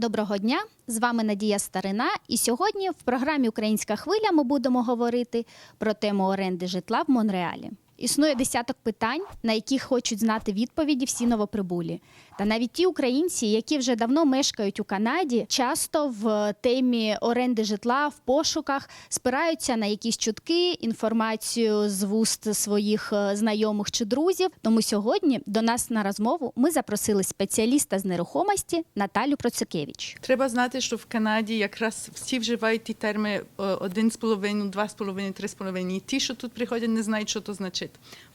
Доброго дня! З вами Надія Старина. І сьогодні в програмі Українська хвиля ми будемо говорити про тему оренди житла в Монреалі. Існує десяток питань, на які хочуть знати відповіді всі новоприбулі. Та навіть ті українці, які вже давно мешкають у Канаді, часто в темі оренди житла в пошуках спираються на якісь чутки, інформацію з вуст своїх е, знайомих чи друзів. Тому сьогодні до нас на розмову ми запросили спеціаліста з нерухомості Наталю Процикевич. Треба знати, що в Канаді якраз всі вживають ті терми е, один з половиною, два з половиною, три з половиною. І ті, що тут приходять, не знають, що то значить.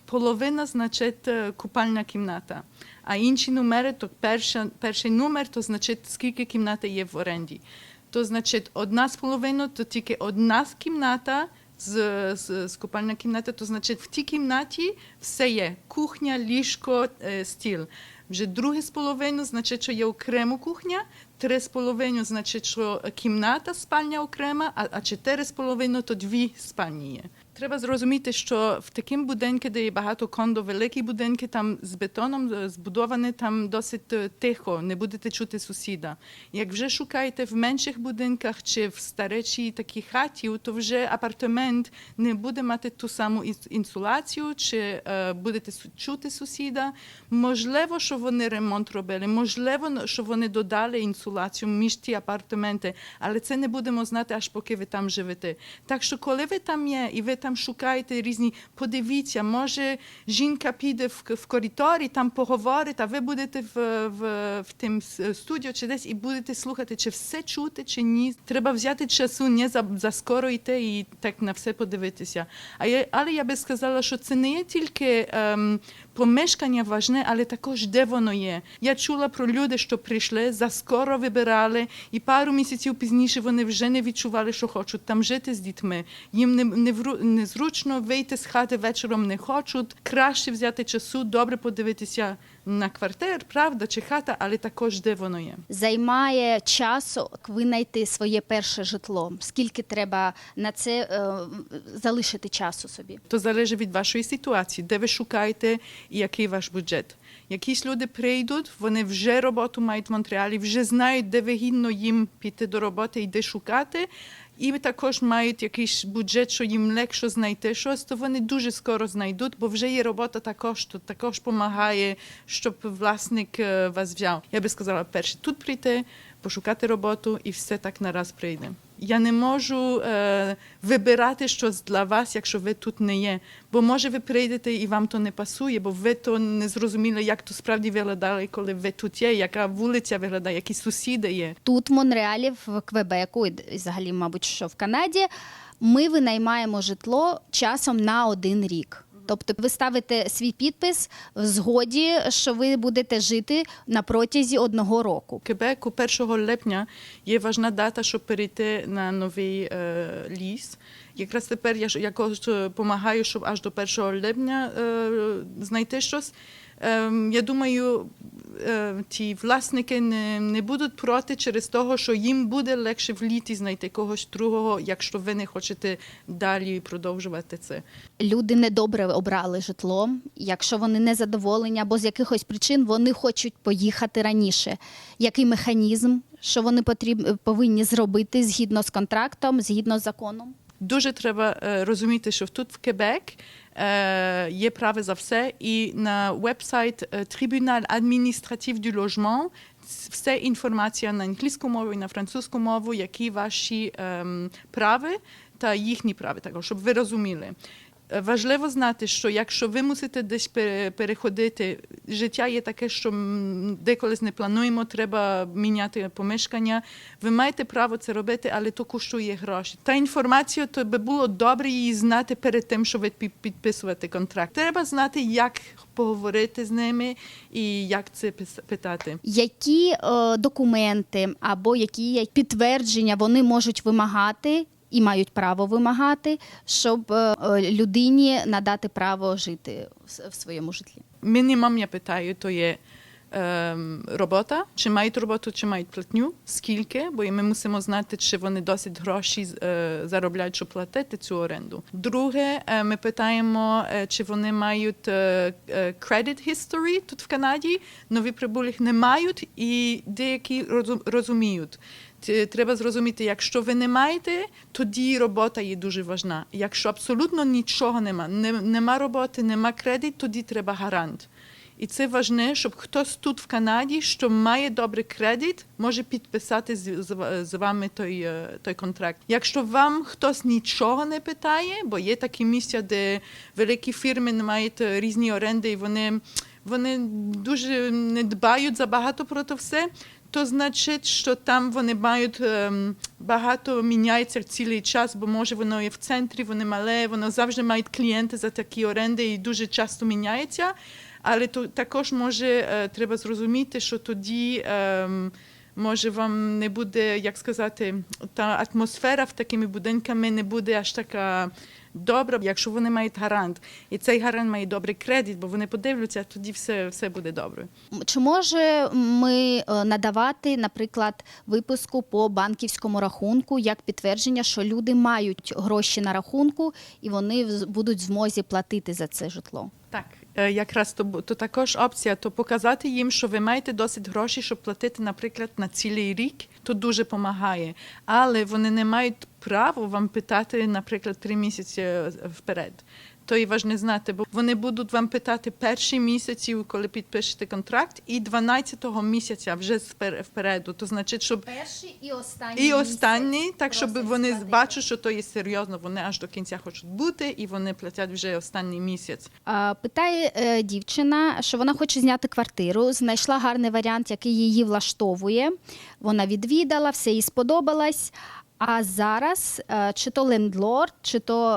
Половина значить е, купальна кімната, а інші номери, то перша, перший номер, то значить, скільки кімнати є в оренді. То значить, одна з половиною, то тільки одна кімната, з, з, з купальна кімната, то значить, в тій кімнаті все є. Кухня, ліжко, е, стіл. Вже друге з половиною, значить, що є окрема кухня, три з половиною, значить, що кімната, спальня окрема, а, а чотири з половиною, то дві спальні є. Треба зрозуміти, що в таким будинку, де є багато кондо, великі будинки, там з бетоном збудовані, там досить е, тихо, не будете чути сусіда. Як вже шукаєте в менших будинках чи в старечій такій хаті, то вже апартамент не буде мати ту саму інсуляцію, чи е, будете чути сусіда. Можливо, що вони ремонт робили, можливо, що вони додали інсуляцію між ті апартаменти, але це не будемо знати, аж поки ви там живете. Так що, коли ви там є і ви там шукаєте різні, подивіться, може жінка піде в, в коридорі, там поговорить, а ви будете в, в, в тим студіо чи десь і будете слухати, чи все чути, чи ні. Треба взяти часу, не за, за скоро йти і так на все подивитися. А я, але я би сказала, що це не є тільки ем, помешкання важне, але також де воно є. Я чула про люди, що прийшли, заскоро вибирали, і пару місяців пізніше вони вже не відчували, що хочуть там жити з дітьми. Їм не, вру- незручно вийти з хати вечором не хочуть. Краще взяти часу, добре подивитися на квартир, правда, чи хата, але також де воно є. Займає часу винайти своє перше житло. Скільки треба на це е, залишити часу собі? То залежить від вашої ситуації, де ви шукаєте і який ваш бюджет. Якісь люди прийдуть, вони вже роботу мають в Монреалі, вже знають, де вигідно їм піти до роботи і де шукати. І також мають якийсь бюджет, що їм легше знайти щось, то вони дуже скоро знайдуть, бо вже є робота також, то також допомагає, щоб власник е, вас взяв. Я би сказала, перше тут прийти, пошукати роботу і все так нараз прийде. Я не можу е, вибирати щось для вас, якщо ви тут не є. Бо може ви прийдете і вам то не пасує, бо ви то не зрозуміли, як то справді виглядає, коли ви тут є, яка вулиця виглядає, які сусіди є. Тут, в Монреалі, в Квебеку, і взагалі, мабуть, що в Канаді, ми винаймаємо житло часом на один рік. Тобто ви ставите свій підпис в згоді, що ви будете жити на протязі одного року. Кебеку 1 липня є важна дата, щоб перейти на новий е, ліс. Якраз тепер я якось допомагаю, щоб аж до 1 липня е, знайти щось. Ем, я думаю, е, ті власники не, не будуть проти через того, що їм буде легше в літі знайти когось другого, якщо ви не хочете далі продовжувати це. Люди недобре обрали житло. Якщо вони не задоволені або з якихось причин вони хочуть поїхати раніше. Який механізм, що вони потріб... повинні зробити згідно з контрактом, згідно з законом? Дуже треба е, розуміти, що тут в Кебек є праве за все, і на веб-сайт Tribunal Administratif du Logement все інформація на англійську мову і на французьку мову, які ваші прави та їхні права, також, щоб ви розуміли. Важливо знати, що якщо ви мусите десь пере- переходити, життя є таке, що деколи не плануємо, треба міняти помешкання. Ви маєте право це робити, але то коштує гроші. Та інформація, то би було добре її знати перед тим, що ви підписувати контракт. Треба знати, як поговорити з ними і як це питати. Які е, документи або які підтвердження вони можуть вимагати і мають право вимагати, щоб е, людині надати право жити в своєму житлі? Мінімум, я питаю, то є робота, чи мають роботу, чи мають платню, скільки, бо і ми мусимо знати, чи вони досить гроші е, заробляють, щоб платити цю оренду. Друге, е, ми питаємо, е, чи вони мають credit history тут в Канаді. Нові прибулих не мають, і деякі розуміють. Треба зрозуміти, якщо ви не маєте, тоді робота є дуже важна. Якщо абсолютно нічого нема, не, нема роботи, нема кредит, тоді треба гарант. І це важне, щоб хтось тут в Канаді, що має добрий кредит, може підписати з, вами той, е, той контракт. Якщо вам хтось нічого не питає, бо є такі місця, де великі фірми не мають е, різні оренди, і вони, вони дуже не дбають забагато про це все. То значить, що там вони мають ем, багато міняється цілий час, бо може воно є в центрі, воно мале, воно завжди мають клієнти за такі оренди і дуже часто міняється. Але то також може е, треба зрозуміти, що тоді ем, може вам не буде, як сказати, та атмосфера в такими будинками не буде аж така добра, якщо вони мають гарант. І цей гарант має добрий кредит, бо вони подивляться, тоді все, все буде добре. Чи може ми е, надавати, наприклад, виписку по банківському рахунку як підтвердження, що люди мають гроші на рахунку і вони будуть в змозі платити за це житло? Так, якраз то, то також опція, то показати їм, що ви маєте досить грошей, щоб платити, наприклад, на цілий рік, то дуже допомагає. Але вони не мають права вам питати, наприклад, три місяці е, вперед. То і важливо знати, бо вони будуть вам питати перші місяці, коли підпишете контракт, і 12-го місяця вже впереду. То значить, щоб Перший і останній і останній, так щоб вони сплатити. бачать, що то є серйозно, вони аж до кінця хочуть бути, і вони платять вже останній місяць. А, Питає е, дівчина, що вона хоче зняти квартиру, знайшла гарний варіант, який її влаштовує. Вона відвідала, все їй сподобалось. А зараз е, чи то лендлорд, чи то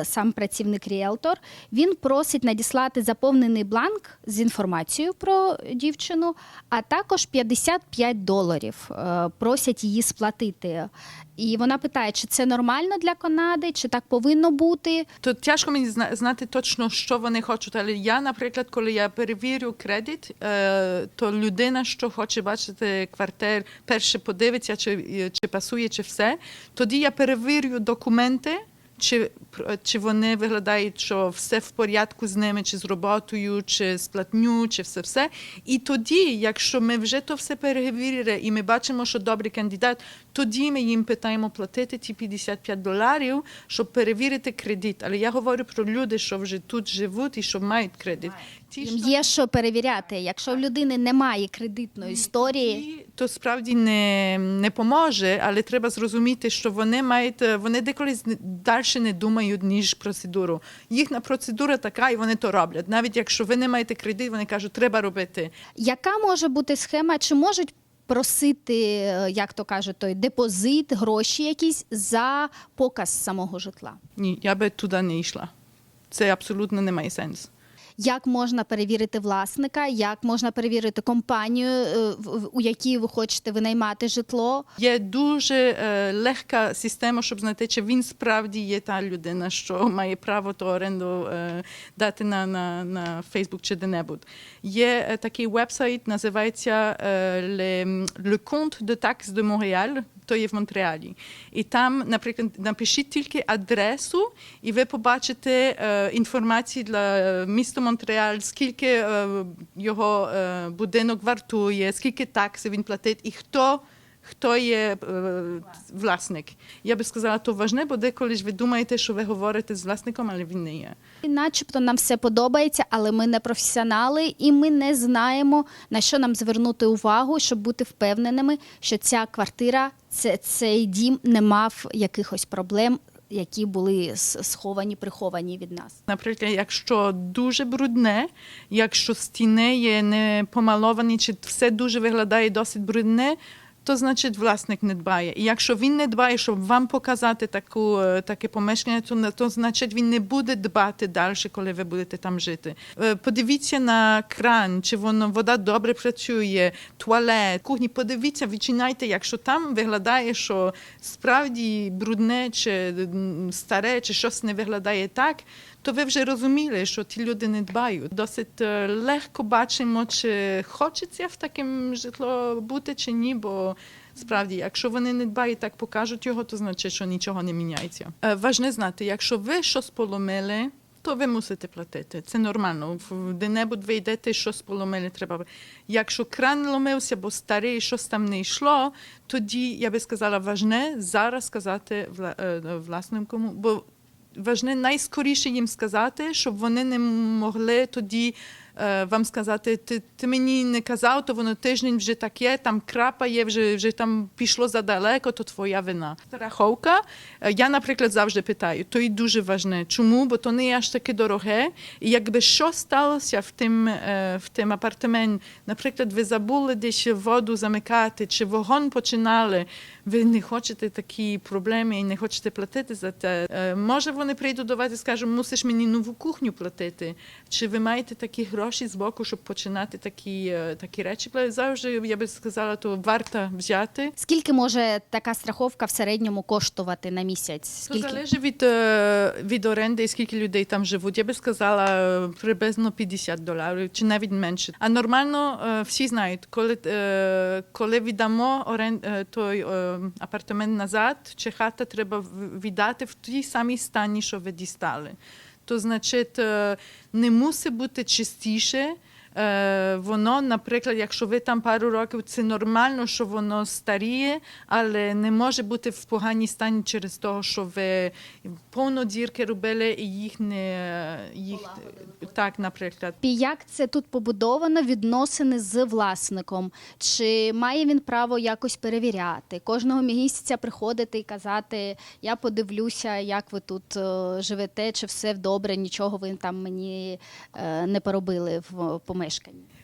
е, сам працівник ріелтор, він просить надіслати заповнений бланк з інформацією про дівчину, а також 55 доларів е, просять її сплатити. І вона питає, чи це нормально для Канади, чи так повинно бути. То тяжко мені зна- знати точно, що вони хочуть. Але я, наприклад, коли я перевірю кредит, е, то людина, що хоче бачити квартир, перше подивиться, чи, чи пасує, чи все. Тоді я перевірю документи. Чи, пр- чи вони виглядають, що все в порядку з ними, чи з роботою, чи з платню, чи все все. І тоді, якщо ми вже то все перевірили, і ми бачимо, що добрий кандидат, тоді ми їм питаємо платити ті 55 доларів, щоб перевірити кредит. Але я говорю про люди, що вже тут живуть і що мають кредит. Їм є що перевіряти. Якщо в людини немає кредитної історії, то справді не, не поможе, але треба зрозуміти, що вони мають, е, вони деколи далі не думають, ніж процедуру. Їхня процедура така, і вони то роблять. Навіть якщо ви не маєте кредит, вони кажуть, треба робити. яка може бути схема? Чи можуть просити, е, як то кажуть, той депозит, гроші якісь за показ самого житла? Ні, я би туди не йшла. Це абсолютно не має сенсу. Як можна перевірити власника? Як можна перевірити компанію, е, у якій ви хочете винаймати житло? Є дуже е, легка система, щоб знати, чи він справді є та людина, що має право ту оренду е, дати на, на, на Facebook чи де-небудь. Є такий вебсайт, називається Le, Compte de Taxe de Montréal, то є в Монреалі. І там, наприклад, напишіть тільки адресу, і ви побачите інформацію для міста Монреаль, скільки е, його е, будинок вартує, скільки такси він платить і хто. Хто є е, власник? Я би сказала, то важне, бо деколи ж ви думаєте, що ви говорите з власником, але він не є. І Начебто нам все подобається, але ми не професіонали, і ми не знаємо на що нам звернути увагу, щоб бути впевненими, що ця квартира, це, цей дім не мав якихось проблем, які були сховані, приховані від нас. Наприклад, якщо дуже брудне, якщо стіни є не помаловані, чи все дуже виглядає досить брудне, то значить власник не дбає. І якщо він не дбає, щоб вам показати таку, таке помешкання, то, то значить він не буде дбати далі, коли ви будете там жити. Подивіться на кран, чи воно вода добре працює, туалет, кухні. Подивіться, відчиняйте, якщо там виглядає, що справді брудне чи старе, чи щось не виглядає так, то ви вже розуміли, що ті люди не дбають. Досить е, легко бачимо, чи хочеться в таким житло бути, чи ні, бо справді, якщо вони не дбають, так покажуть його, то значить, що нічого не міняється. Е, Важне знати, якщо ви щось поломили, то ви мусите платити. Це нормально. Де-небудь ви йдете, щось поломили, треба. Якщо кран ломився, бо старий, щось там не йшло, тоді я би сказала, важне зараз сказати е, бо важне найскоріше їм сказати, щоб вони не могли тоді вам сказати, ти, ти мені не казав, то воно тиждень вже так є, там крапає, вже, вже там пішло задалеко, то твоя вина. Страховка, е, я, наприклад, завжди питаю, то і дуже важне. Чому? Бо то не є аж таке дороге. І якби що сталося в тим, е, в тим апартаменті, наприклад, ви забули десь воду замикати, чи вогонь починали, ви не хочете такі проблеми і не хочете платити за те. Е, Може, вони прийдуть до вас і скажуть, мусиш мені нову кухню платити. Чи ви маєте такі гроші з боку, щоб починати такі, е, такі речі? Завжди, я би сказала, то варто взяти. Скільки може така страховка в середньому коштувати на місяць? Це Скільки? залежить від, е, від оренди і скільки людей там живуть. Я би сказала е, приблизно 50 доларів чи навіть менше. А нормально всі знають, коли, коли віддамо орен, е, той апартамент назад, чи хата треба віддати в тій самій стані, що ви дістали. То значить, е, не мусить бути чистіше. Е, воно, наприклад, якщо ви там пару років, це нормально, що воно старіє, але не може бути в поганій стані через те, що ви повно дірки робили і їх не їх так, наприклад. І Як це тут побудовано відносини з власником? Чи має він право якось перевіряти? Кожного місяця приходити і казати: я подивлюся, як ви тут е, живете, чи все добре, нічого ви там мені е, не поробили в помешканні.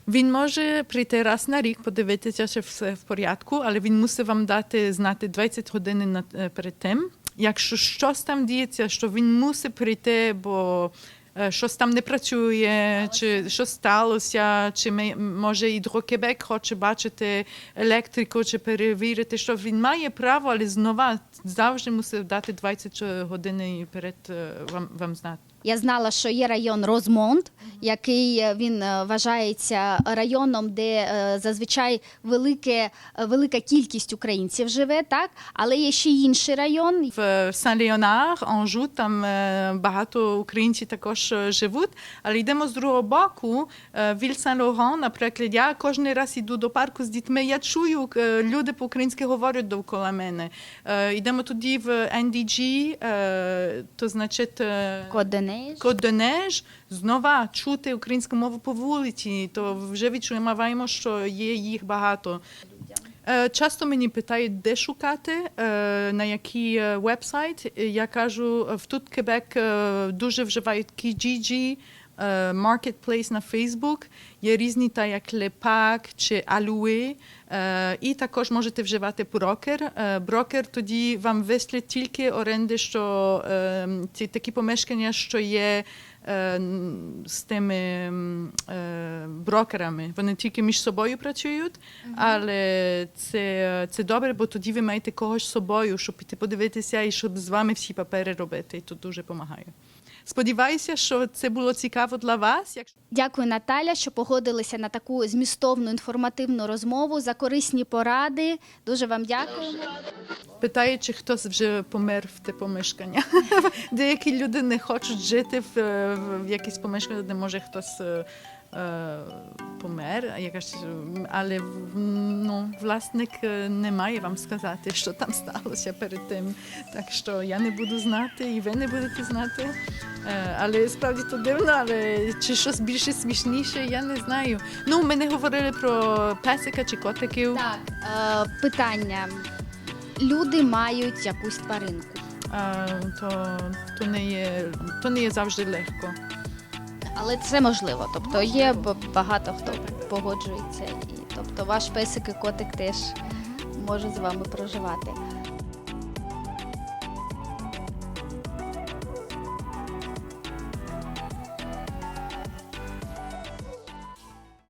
Він може прийти раз на рік, подивитися, чи все в порядку, але він мусить вам дати знати 20 годин е, перед тим. Якщо щось там діється, що він мусить прийти, бо е, щось там не працює, чи щось сталося, чи ми, може Гідрокебек хоче бачити електрику, чи перевірити, що він має право, але знову завжди мусить дати 20 годин перед е, вам, вам знати. Я знала, що є район Розмонт, який е, він е, вважається районом, де е, зазвичай велике, велика кількість українців живе, так але є ще інший район. В Сан-Леонар, Анжу, там багато українців також живуть. Але йдемо з другого боку. Віль Сан-Лоран, наприклад, я кожен раз йду до парку з дітьми. Я чую, люди по-українськи говорять довкола мене. Йдемо тоді в е, то значить. е, Коденеж. Коденеж, знову чути українську мову по вулиці, то вже відчуваємо, що є їх багато. Е, Часто мені питають, де шукати, е, на який е, вебсайт. Я кажу, в тут Кебек дуже вживають Kijiji, Marketplace на Facebook. Є різні, та як Лепак чи Алуе. Е, І також можете вживати брокер. Е, Брокер тоді вам вислить тільки оренди, що е, ці такі помешкання, що є е, з тими е, брокерами. Вони тільки між собою працюють, але це, це добре, бо тоді ви маєте когось з собою, щоб піти подивитися і щоб з вами всі папери робити. І тут дуже допомагає. Сподіваюся, що це було цікаво для вас. Дякую, Наталя, що погодилися на таку змістовну інформативну розмову за корисні поради. Дуже вам дякуємо. Питаю, чи хтось вже помер в те помешкання. Деякі люди не хочуть жити в, в якісь помешкання, де може хтось е, помер, а якась, але ну, власник е, не має вам сказати, що там сталося перед тим. Так що я не буду знати, і ви не будете знати. Е, Але справді то дивно, але чи щось більше смішніше, я не знаю. Ну, ми не говорили про песика чи котиків. Так, е, питання. Люди мають якусь тваринку. А, то, то, не є, то не є завжди легко. Але це можливо. Тобто є багато хто погоджується. І, тобто ваш песик і котик теж може з вами проживати.